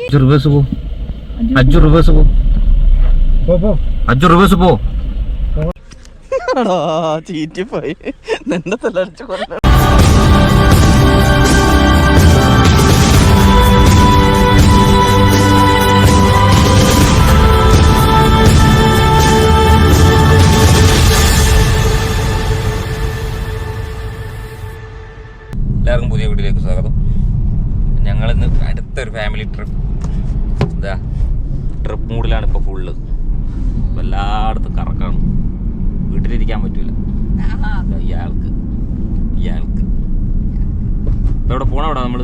അഞ്ചു reverse പോ. അഞ്ചു reverse പോ. അഞ്ചു reverse പോ. ചീറ്റിപ്പോയി. നിന്റെ തല്ലടിച്ചു കൊല്ല ഫാമിലി ട്രിപ്പ് ഇതാ ട്രിപ്പ് മൂഡിലാണ് ഇപ്പോൾ ഫുള്ള് എല്ലായിടത്തും കറക്കാണ്. വീട്ടിലിരിക്കാൻ പറ്റൂല. ഇയാൾക്ക് ഇയാൾക്ക്. ഇപ്പൊ എവിടെ പോണ എവിടെ നമ്മൾ?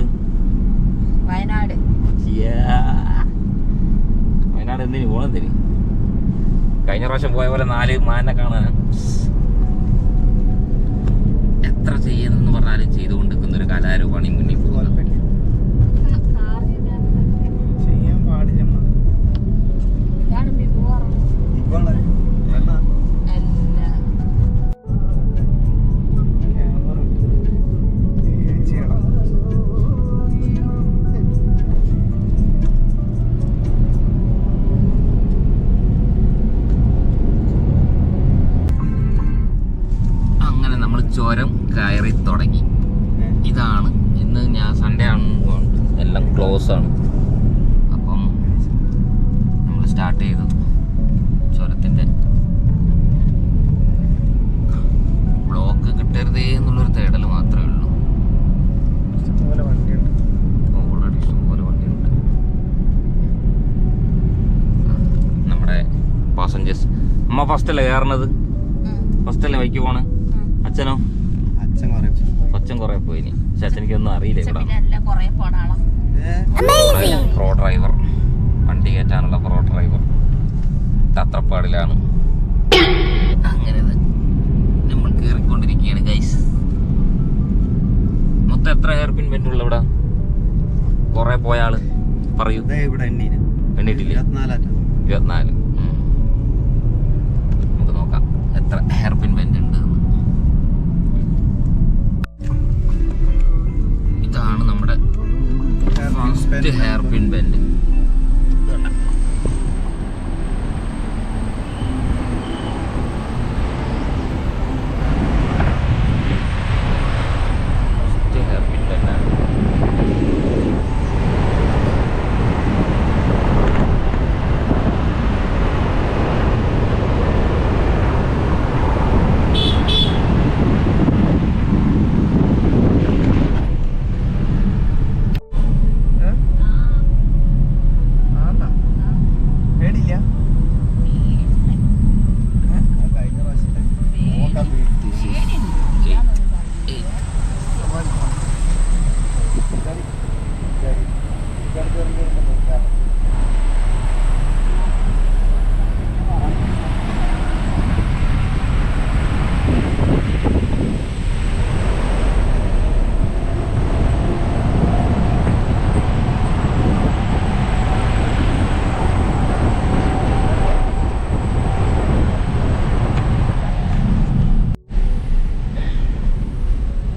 വയനാട്. വയനാട് എന്തിന്? പോണെന്തിന് കഴിഞ്ഞ പ്രാവശ്യം പോയ പോലെ നാല് മാനെ കാണാൻ. എത്ര ചെയ്യുന്നെന്ന് പറഞ്ഞാലും ചെയ്തുകൊണ്ടിരിക്കുന്ന ഒരു കലാരൂപമാണ് ഈ മുന്നിൽ പോകുന്നത് പറഞ്ഞത്. അല്ല അമ്മ ഫസ്റ്റ് അല്ലേ കയറണത്? ഫസ്റ്റ് അല്ലേ ബൈക്ക് പോണ്? അച്ഛനോ? അച്ഛൻ കൊറേ അച്ഛൻ കുറെ പോയി ഇനി. പക്ഷെ അച്ഛനിക്കൊന്നും അറിയില്ല ഇവിടെ. പ്രോ ഡ്രൈവർ വണ്ടി കയറ്റാനുള്ള പ്രോ ഡ്രൈവർ തത്രപ്പാടിലാണ് അങ്ങനെ നമ്മൾ കയറിക്കൊണ്ടിരിക്കുകയാണ് ഗൈസ് മൊത്തം എത്ര ഹെയർ പിൻ ബെൻഡ് ഉള്ള ഇവിടെ? കൊറേ പോയ ആൾ. പറയൂ. ഇവിടെ എണ്ണീന്. എണ്ണീട്ടില്ലേ? ഇരുപത്തിനാല് ഉം. നമുക്ക് നോക്കാം എത്ര ഹെയർ പിൻ ബെൻഡ് ഉണ്ട്. ഇതാണ് നമ്മുടെ first hairpin bend first hairpin ബെൻഡാണ് പേടില്ല കഴിഞ്ഞ പ്രാവശ്യത്തെ നോക്കാൻ പേടി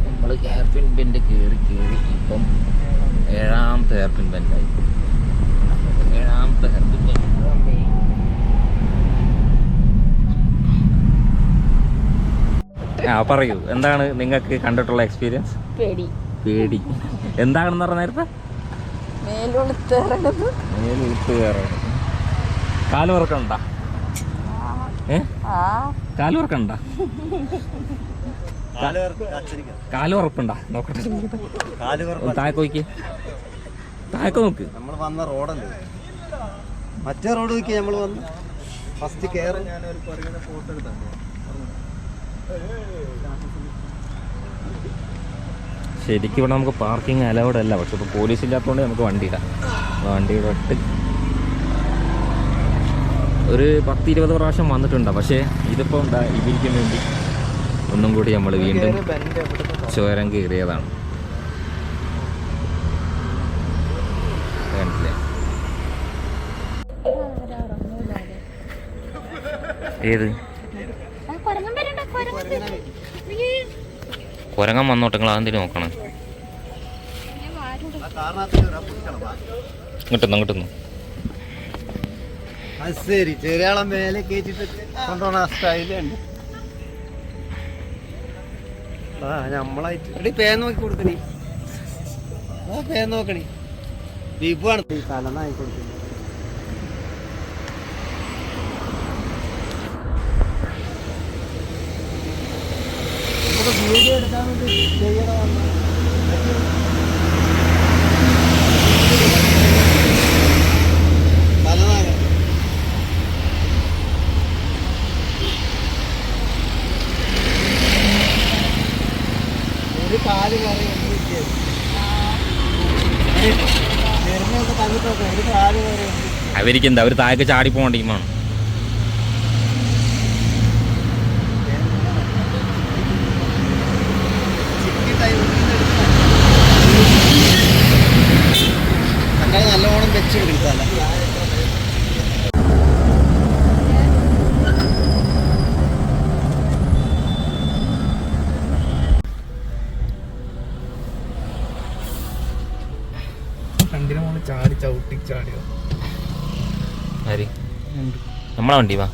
നമ്മൾ ഹെയർ പിൻ ബെൻഡ് കയറി കയറി ഇപ്പം ഏഴാമത്തെ ഹെയർ പിൻ ബെൻഡായി ഏഴാമത്തെ ഹെയർ പിൻ ബെൻഡ് ആ പറയൂ. എന്താണ് നിങ്ങൾക്ക് കണ്ടിട്ടുള്ള എക്സ്പീരിയൻസ് പേടി. പേടി. എന്താണെന്ന് പറഞ്ഞ നേരത്തെ? മേലുളുത്ത് കയറണം ഏ? നോക്കട്ടെ. നോക്ക്. നമ്മൾ വന്ന റോഡല്ലേ? മറ്റേ റോഡ് നോക്കി നമ്മൾ വന്ന് ഫസ്റ്റ് കയറി ഞാനൊരു ഫോട്ടോ എടുത്തേ ശരിക്കും ഇവിടെ നമുക്ക് പാർക്കിംഗ് അലൗഡ് അല്ല. പക്ഷെ ഇപ്പോൾ പോലീസ് ഇല്ലാത്തതുകൊണ്ട് നമുക്ക് വണ്ടി ഇടാം. വണ്ടി ഇവിടെ ഇട്ട് ഒരു പത്ത് ഇരുപത് പ്രാവശ്യം വന്നിട്ടുണ്ട്. പക്ഷേ ഇതിപ്പോൾ എന്താ ഇവരിക്കും വേണ്ടി ഒന്നും കൂടി നമ്മൾ വീണ്ടും ചോരം കയറിയതാണ് ഏത് കുരങ്ങൻ വരണ്ട കുരങ്ങൻ കുരങ്ങൻ വന്നോട്ടെ നിങ്ങൾ അതെന്തിനു നോക്കണം. കിട്ടുന്നു കിട്ടുന്നു ശരി ചെറിയാളം മേലെ കയറ്റിട്ട് കൊണ്ടുപോണ സ്റ്റൈലുണ്ട് ആ നമ്മളായിട്ട് എടി പേ നോക്കി കൊടുക്കണി ആ പേ നോക്കണി ദീപാണ് ഈ തലനായി കൊടുക്കുന്നത് നമുക്ക് വീഡിയോ എടുക്കാൻ വേണ്ടി ചെയ്യണമെന്ന് ഒരു കാൽ എന്താ അവർ താഴേക്ക് ചാടി പോകേണ്ട ആര്? നമ്മളെ വണ്ടി വാ.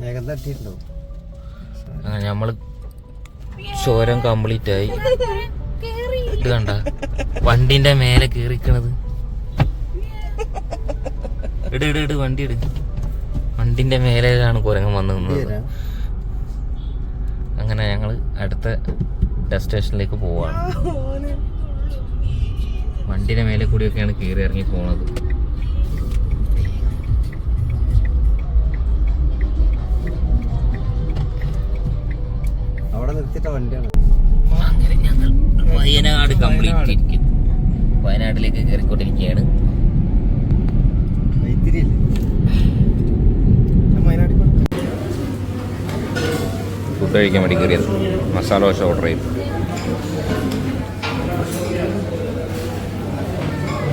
വേഗം തട്ടിയിട്ടുണ്ടോ? അങ്ങനെ നമ്മൾ ചോരം കംപ്ലീറ്റ് ആയി. ഇത് കണ്ട? വണ്ടിന്റെ മേലെ കേറിക്കണത്. ഇട് ഇട് ഇട് വണ്ടി ഇട്. വണ്ടിന്റെ മേലെയാണ് കുരങ്ങൻ വന്നു നിന്നത്. അങ്ങനെ ഞങ്ങൾ അടുത്ത ഡെസ്റ്റിനേഷനിലേക്ക് പോവാണ്. വണ്ടിന്റെ മേലെ കൂടിയൊക്കെയാണ് കയറി ഇറങ്ങി പോണത്. അവിടെ നിർത്തിയിട്ട വണ്ടിയാണ്. അങ്ങനെ ഞങ്ങൾ വയനാട് കംപ്ലീറ്റ് ഇരിക്കും. വയനാട്ടിലേക്ക് കയറിക്കൊണ്ടിരിക്കുകയാണ്. ഫുഡ് കഴിക്കാൻ വേണ്ടി കയറിയത്. മസാല ദോശ ഓർഡർ ചെയ്തു.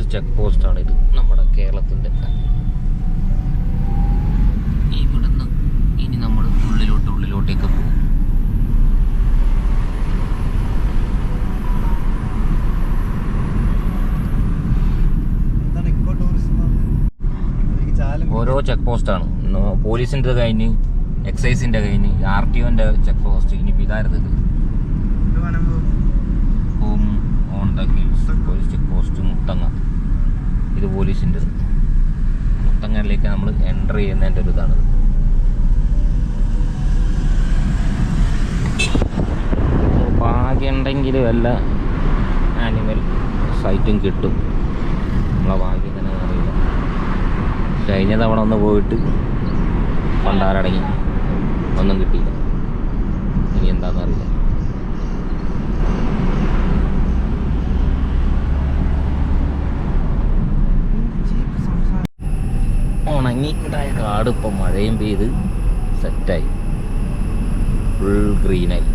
ഫോറസ്റ്റ് ചെക്ക് പോസ്റ്റാണ് ഇത്. നമ്മുടെ കേരളത്തിന്റെ ഇവിടുന്ന് ഇനി നമ്മൾ ഉള്ളിലോട്ട് ഉള്ളിലോട്ടേക്ക് പോകും. ഓരോ ചെക്ക് പോസ്റ്റാണ് പോലീസിന്റെ കഴിഞ്ഞ് എക്സൈസിന്റെ കഴിഞ്ഞ് ആർ ടി ഒന്റെ ചെക്ക് പോസ്റ്റ് ഇനിയിപ്പോൾ ഇതായിരുന്നു ഇത്? ഇത് പോലീസിന്റെ മുത്തങ്ങനിലേക്ക് നമ്മൾ എന്റർ ചെയ്യുന്നതിന്റെ ഒരു ഇതാണിത് ഭാഗ്യമുണ്ടെങ്കിൽ വല്ല ആനിമൽ സൈറ്റും കിട്ടും. നമ്മളെ ഭാഗ്യം തന്നെ അറിയില്ല. കഴിഞ്ഞ തവണ ഒന്ന് പോയിട്ട് പണ്ടാരടങ്ങി. ഒന്നും കിട്ടിയില്ല. ഇനി എന്താണെന്നറിയില്ല ഉണങ്ങിണ്ടായ കാട് ഇപ്പം മഴയും പെയ്ത് സെറ്റായി ഫുൾ ഗ്രീനായി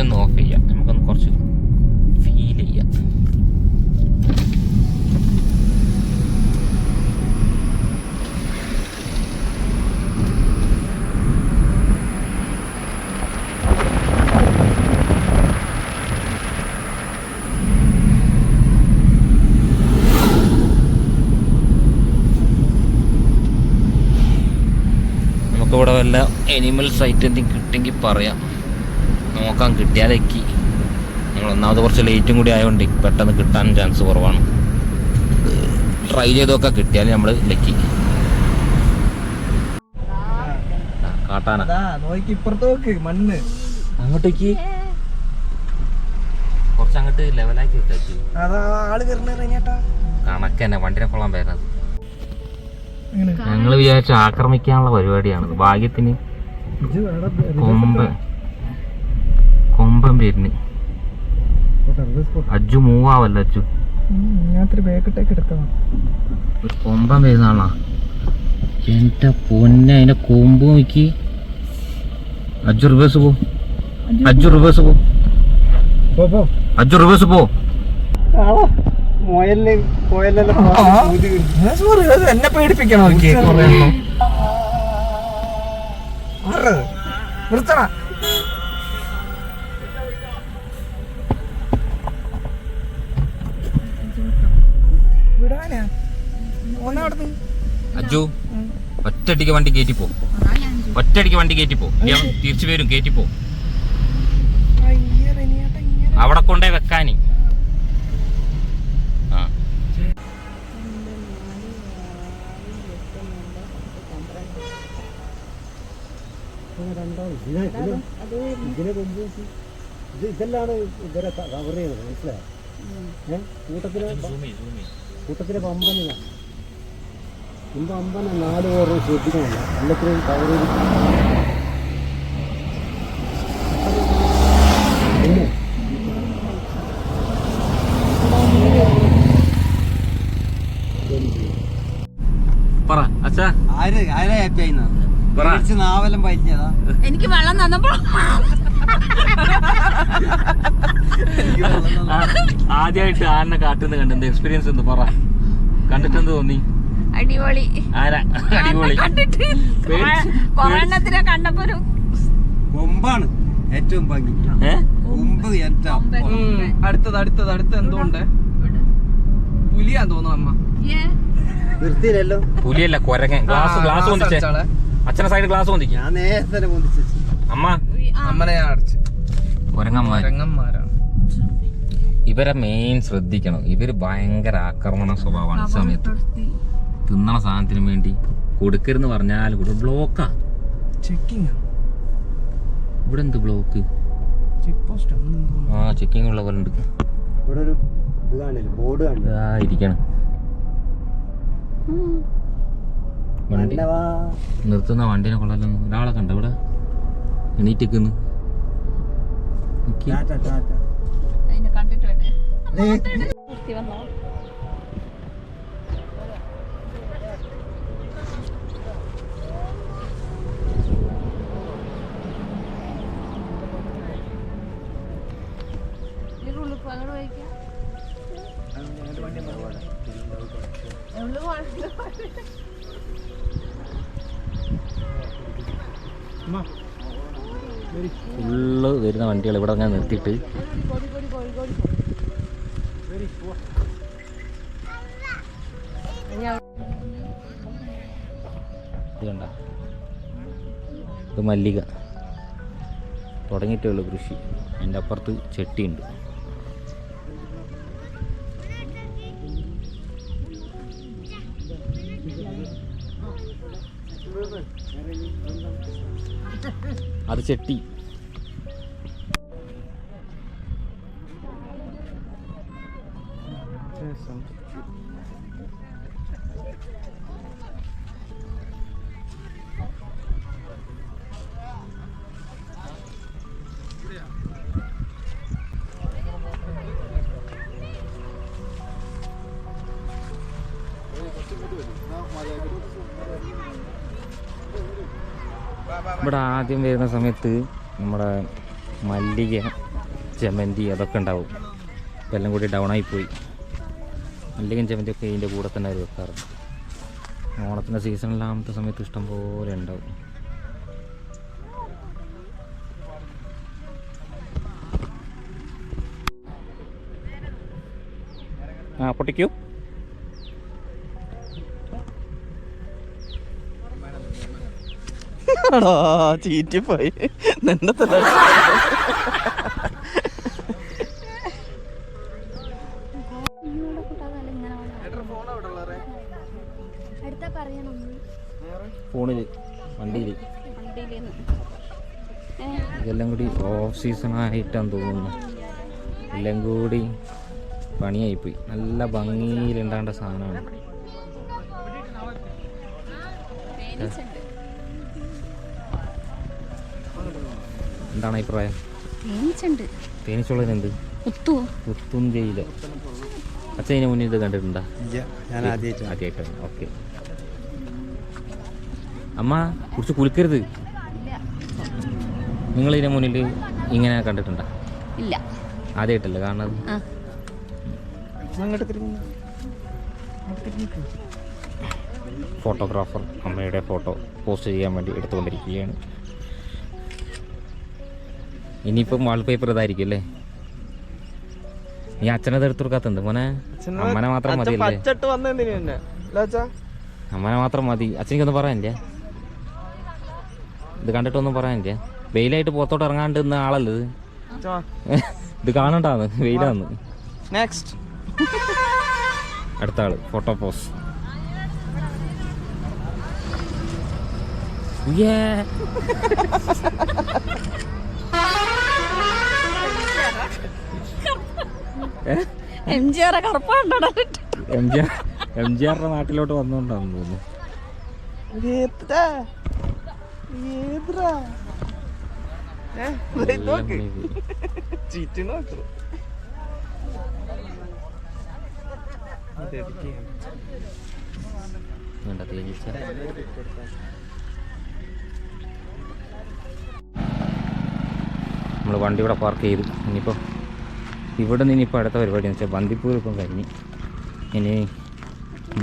ഒന്ന് ഓഫ് ചെയ്യാം. നമുക്കൊന്ന് കുറച്ച് ഫീൽ ചെയ്യാം. നമുക്കിവിടെ വല്ല എനിമൽ സൈറ്റ് എന്തെങ്കിലും കിട്ടിയെങ്കിൽ പറയാം. നോക്കാൻ കിട്ടിയാലേക്ക് ഞങ്ങൾ ഒന്നാമത് കുറച്ച് ലേറ്റും കൂടി ആയതുകൊണ്ട് പെട്ടെന്ന് കിട്ടാൻ ചാൻസ് കുറവാണ്. ട്രൈ ചെയ്തൊക്കെ കിട്ടിയാൽ നമ്മൾ ലക്കി. കാട്ടാന. അതാ നോക്കി ഇപ്പുറത്ത് നോക്ക് മണ്ണ്. അങ്ങോട്ടേക്ക്. കുറച്ച് അങ്ങോട്ട് ലെവലാക്കി കഴിഞ്ഞാട്ടാ കണക്കന്നെ വണ്ടിനെ കൊള്ളാൻ വരുന്നത് ഞങ്ങൾ വിചാരിച്ച ആക്രമിക്കാനുള്ള പരിപാടിയാണിത്. ഭാഗ്യത്തിന് കൊമ്പൻ കൊമ്പൻ പേരിന് അജ്ജു മൂവാവല്ല അജ്ജു ഒരു കൊമ്പൻ വരുന്ന ആളാ. എന്റെ പൊന്നെ അതിന്റെ കൊമ്പ് നോക്കി. അജ്ജു റിവേഴ്സ് പോ. അജ്ജു റിവേഴ്സ് പോ. അജ്ജു റിവേഴ്സ് പോ. എന്നെ പേടിപ്പിക്കണോ. നിർത്തണ അജ്ജു ഒറ്റടിക്ക് വണ്ടി കയറ്റി പോ ഒറ്റടിക്ക് വണ്ടി കയറ്റി പോ അവൻ തിരിച്ചു വരും കയറ്റി പോ അവിടെ കൊണ്ടേ വെക്കാന്. ആ. ഇതെല്ലാണ് ഇവരെ കവർ ചെയ്യുന്നത്? മനസ്സിലായോ? കൂട്ടത്തിലെ കൂട്ടത്തിലെ പമ്പന മുമ്പ് അമ്പന നാല് ഓർമ്മ ശ്രദ്ധിക്കണമല്ല എല്ലാത്തിനും കവർ ചെയ്ത് പറ അച്ഛാ. ആര്? ആരാ ഹാപ്പി പറ. പേടിച്ച് നാവെല്ലാം വലിഞ്ഞതാ എനിക്ക് വെള്ളം തന്നപ്പോ ആദ്യമായിട്ട് ആനെ കാട്ടുന്ന കണ്ടെന്ത് എക്സ്പീരിയൻസ് എന്ത് പറ. കണ്ടിട്ടെന്ത് തോന്നി? അടിപൊളി. അടിപൊളി. കണ്ടിട്ട് കൊറോണത്തിനെ കണ്ടപ്പോ ഒരു കൊമ്പാണ് ഏറ്റവും ഭംഗി. കൊമ്പ് അടുത്തത് അടുത്തത് അടുത്ത എന്തുകൊണ്ട് പുലിയാ തോന്നുന്നു അമ്മ. നിർത്തിയില്ലല്ലോ പുലിയല്ല കൊരങ്ങൻ. ഗ്ലാസ് ഗ്ലാസ് glass പൊന്തിച്ചേ. അച്ഛനെ സൈഡ് ഗ്ലാസ് പൊന്തിക്ക. ഞാൻ നേരത്തെ പൊന്തിച്ചു അമ്മ? ആ, അമ്മനെ ഞാൻ അടച്ചു. കൊരങ്ങന്മാർ ഇവരെ മെയിൻ ശ്രദ്ധിക്കണം. ഇവർ ഭയങ്കര ആക്രമണ സ്വഭാവമാണ് സമയത്ത്. തിന്നണ സാധനത്തിന് വേണ്ടി കൊടുക്കരുന്ന് പറഞ്ഞാൽ കൂടെ ബ്ലോക്കാ ചെക്കിംഗ് ഇവിടെ എന്ത് ബ്ലോക്ക് ചെക്ക് പോസ്റ്റ് ആ ചെക്കിംഗ് ഉള്ള പോലെ ഉണ്ട്. ഇവിടെ ഒരു ബോർഡ് ഇതാ ഇരിക്കണം. വണ്ടി. നിർത്തുന്ന വണ്ടിനെ കൊള്ളാലും. ഒരാളെ കണ്ട ഇവിടെ? എണീറ്റിക്കുന്നു കണ്ടിട്ട് വേണ്ടേ ദേ, നിർത്തി വന്നോ ഇതിന്റെ ഉള്ളിൽ പോ, അങ്ങോട്ട് പോയേക്കാം. ഉള്ളിൽ പോകണ്ട. ഫുള്ള് വരുന്ന വണ്ടികൾ ഇവിടെ അങ്ങനെ നിർത്തിയിട്ട്. ഇത് ഇത് മല്ലിക. തുടങ്ങിയിട്ടേ ഉള്ളൂ കൃഷി. എന്റെ അപ്പുറത്ത് ചെട്ടിയുണ്ട്. അത് ചെട്ടി. ആദ്യം വരുന്ന സമയത്ത് നമ്മുടെ മല്ലിക ജമന്തി അതൊക്കെ ഉണ്ടാവും. ഇപ്പം എല്ലാം കൂടി ഡൗൺ ആയിപ്പോയി മല്ലികയും ജമന്തി ഒക്കെ ഇതിന്റെ കൂടെ തന്നെ അവർ വെക്കാറ്. ഓണത്തിന്റെ സീസണിലാമത്തെ സമയത്ത് ഇഷ്ടം പോലെ ഉണ്ടാവും. ആ പൊട്ടിക്കൂ. ആടോ ചീറ്റിപ്പോയി. നിന്നെ തന്നെ ഫോണിൽ വണ്ടിയിൽ. ഇതെല്ലാം കൂടി ഓഫ് സീസൺ ആയിട്ടാന്ന് തോന്നുന്നു. എല്ലാം കൂടി പണിയായിപ്പോയി. നല്ല ഭംഗിയിലുണ്ടാകേണ്ട സാധനമാണ്. എന്താണ് അഭിപ്രായം? തേനീച്ചുണ്ട് തേനീച്ചുള്ളതിനെന്ത് മുത്തു ഒത്തും ചെയ്യില്ല. അച്ഛൻ ഇതിന് മുന്നിൽ ഇത് കണ്ടിട്ടുണ്ടോ? ആദ്യമായിട്ടാണ്. ഓക്കെ. അമ്മ കുറിച്ച് കുളിക്കരുത്. നിങ്ങൾ ഇതിന് മുന്നിൽ ഇങ്ങനെ കണ്ടിട്ടുണ്ടോ? ഇല്ല. ആദ്യമായിട്ടല്ലേ കാണുന്നത്? ഫോട്ടോഗ്രാഫർ അമ്മയുടെ ഫോട്ടോ പോസ്റ്റ് ചെയ്യാൻ വേണ്ടി എടുത്തുകൊണ്ടിരിക്കുകയാണ്. ഇനിയിപ്പം വാൾപേപ്പർ ഇതായിരിക്കും അല്ലേ? നീ അച്ഛനത് എടുത്തുകൊടുക്കാത്തുണ്ട് മോനെ അമ്മനെ മാത്രം മതി അമ്മനെ മാത്രം മതി. അച്ഛനിക്കൊന്നും പറയാനില്ലേ? ഇത് കണ്ടിട്ടൊന്നും പറയാനില്ല? വെയിലായിട്ട് പുറത്തോട്ട് ഇറങ്ങാണ്ട് ഇന്ന് ആളല്ലേ ഇത്? ഇത് കാണണ്ടാന്ന് വെയിലാന്ന്. നെക്സ്റ്റ് അടുത്ത ആൾ photo pose M G R കറുപ്പാണ്ടോ M G R M G ആറിന്റെ നാട്ടിലോട്ട് വന്നോണ്ടാന്ന് തോന്നുന്നു. നമ്മൾ വണ്ടി ഇവിടെ പാർക്ക് ചെയ്തു. ഇനിയിപ്പോൾ ഇവിടെ നിന്ന് ഇപ്പോൾ അടുത്ത പരിപാടി എന്ന് വെച്ചാൽ ബന്ദിപ്പൂർ ഇപ്പം കഴിഞ്ഞ് ഇനി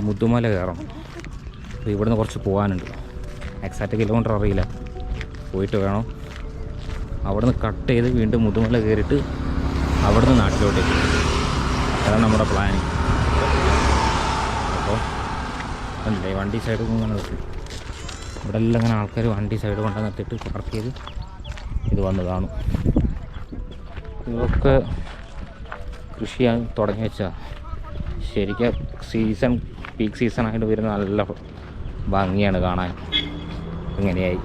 മുത്തുമല കയറണം. അപ്പോൾ ഇവിടുന്ന് കുറച്ച് പോകാനുണ്ട് എക്സാക്റ്റ് കിലോമീറ്റർ അറിയില്ല. പോയിട്ട് വേണം. അവിടുന്ന് കട്ട് ചെയ്ത് വീണ്ടും മുതുമല കയറിയിട്ട് അവിടുന്ന് നാട്ടിലോട്ടേക്ക് അതാണ് നമ്മുടെ പ്ലാനിങ് അപ്പോൾ കണ്ടില്ലേ വണ്ടി സൈഡ് ഇങ്ങനെ നിർത്തി. ഇവിടെ എല്ലാം ഇങ്ങനെ ആൾക്കാർ വണ്ടി സൈഡ് കൊണ്ടു നിർത്തിയിട്ട് പാർക്ക് ചെയ്ത് ഇത് വന്ന് കാണും. ഇതൊക്കെ കൃഷി ചെയ്യാൻ തുടങ്ങി വെച്ചാൽ ശരിക്കും സീസൺ പീക്ക് സീസൺ ആയിട്ട് വരുന്ന നല്ല ഭംഗിയാണ് കാണാൻ. ഇങ്ങനെയായി.